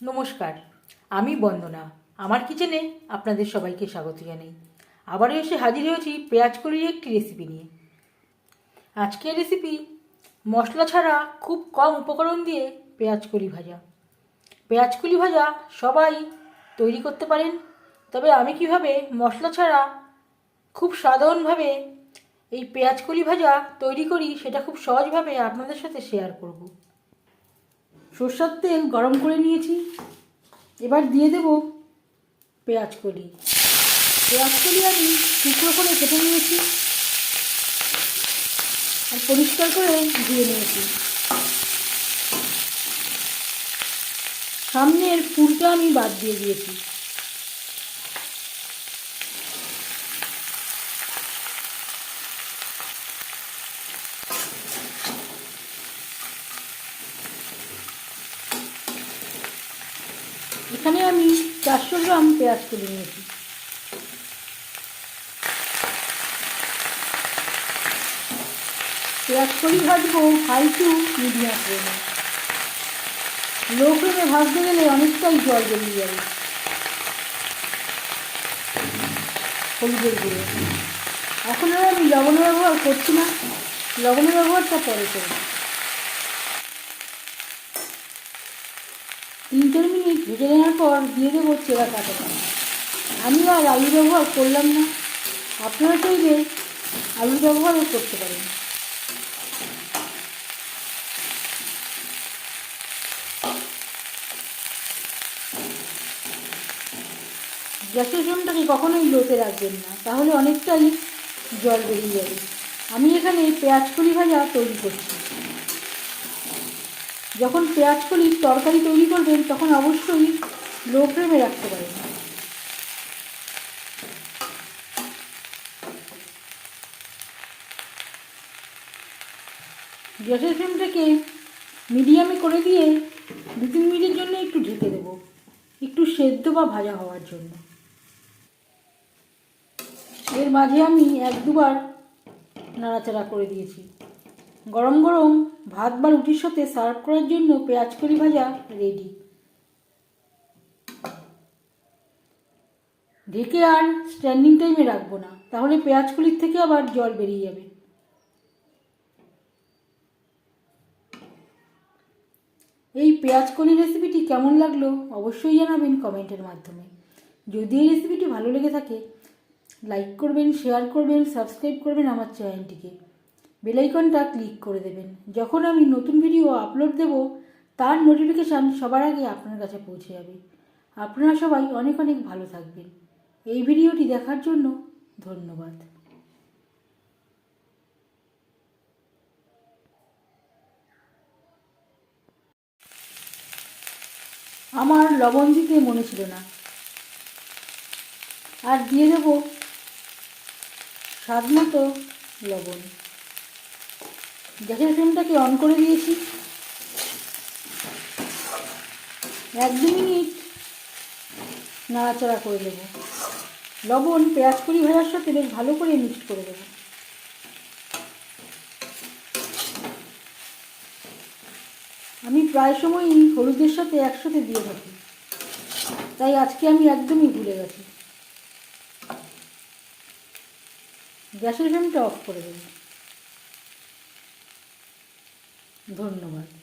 নমস্কার, আমি বন্দনা। আমার কিচেনে আপনাদের সবাইকে স্বাগত জানাই। আবারও এসে হাজির হয়েছি পেঁয়াজ কলির একটি রেসিপি নিয়ে। আজকের রেসিপি মশলা ছাড়া খুব কম উপকরণ দিয়ে পেঁয়াজ কলি ভাজা। পেঁয়াজ কলি ভাজা সবাই তৈরি করতে পারেন, তবে আমি কীভাবে মশলা ছাড়া খুব সাধারণভাবে এই পেঁয়াজ কলি ভাজা তৈরি করি সেটা খুব সহজভাবে আপনাদের সাথে শেয়ার করব। সর্ষার তেল গরম করে নিয়েছি। এবার দিয়ে দেব পেঁয়াজ কলি। পেঁয়াজ কলি আমি টুকরো করে কেটে নিয়েছি আর পরিষ্কার করে ধুয়ে নিয়েছি। সামনের ফুলটা আমি বাদ দিয়ে দিয়েছি। এখানে আমি চারশো গ্রাম পেঁয়াজ তুলে নিয়েছি। পেঁয়াজ কলি ভাজবো, হাই টু মিডিয়াম ফ্লেমে। লো ফ্লেমে ভাজতে গেলে অনেকটাই জল বেরিয়ে যাবে। হলুদের গুঁড়ো। এখন আর আমি লবণ ব্যবহার করছি না। লবণের ব্যবহারটা পরে করব। তিন ভেজে নেওয়ার পর দিয়ে দেবো চেরা কাটাটা আমি আর আলু ব্যবহার করলাম না। আপনারা চাইলে আলু ব্যবহারও করতে পারেন। গ্যাসের ফ্লেমটাকে কখনোই লোতে রাখবেন না, তাহলে অনেকটাই জল বেরিয়ে যাবে। আমি এখানে পেঁয়াজ কুড়ি ভাজা তৈরি করছি। যখন পেঁয়াজ কলির তরকারি তৈরি করবেন, তখন অবশ্যই লো ফ্লেমে রাখতে পারেন। গ্যাসের ফ্লেমটাকে মিডিয়ামে করে দিয়ে দু তিন মিনিটের জন্য একটু ঢেকে দেবো। একটু সেদ্ধ বা ভাজা হওয়ার জন্য। এর মাঝে আমি এক দুবার নাড়াচাড়া করে দিয়েছি। গরম গরম ভাত বা রুটির সাথে সার্ভ করার জন্য পেঁয়াজ কলি ভাজা রেডি ঢেকে আর স্ট্যান্ডিং টাইমে রাখব না, তাহলে পেঁয়াজ কলির থেকে আবার জল বেরিয়ে যাবে। এই পেঁয়াজ কলি রেসিপিটি কেমন লাগল অবশ্যই জানাবেন কমেন্টের মাধ্যমে। যদি এই রেসিপিটি ভালো লেগে থাকে লাইক করবেন শেয়ার করবেন সাবস্ক্রাইব করবেন আমার চ্যানেলটিকে বেলাইকনটা ক্লিক করে দেবেন। যখন আমি নতুন ভিডিও আপলোড দেব, তার নোটিফিকেশান সবার আগে আপনার কাছে পৌঁছে যাবে। আপনারা সবাই অনেক অনেক ভালো থাকবেন। এই ভিডিওটি দেখার জন্য ধন্যবাদ। আমার লবণ দিতে মনে ছিল না। আর দিয়ে দেবো স্বাদ মতো লবণ। গ্যাসের ফ্লেমটাকে অন করে দিয়েছি? এক দু মিনিট নাড়াচাড়া করে দেবো লবণ, পেঁয়াজ করি ভাজার সাথে বেশ ভালো করে মিক্সড করে দেবো আমি প্রায় সময়ই হলুদের সাথে একসাথে দিয়ে থাকি। তাই আজকে আমি একদমই ভুলে গেছি। গ্যাসের ফ্লেমটা অফ করে দেব। ধন্যবাদ।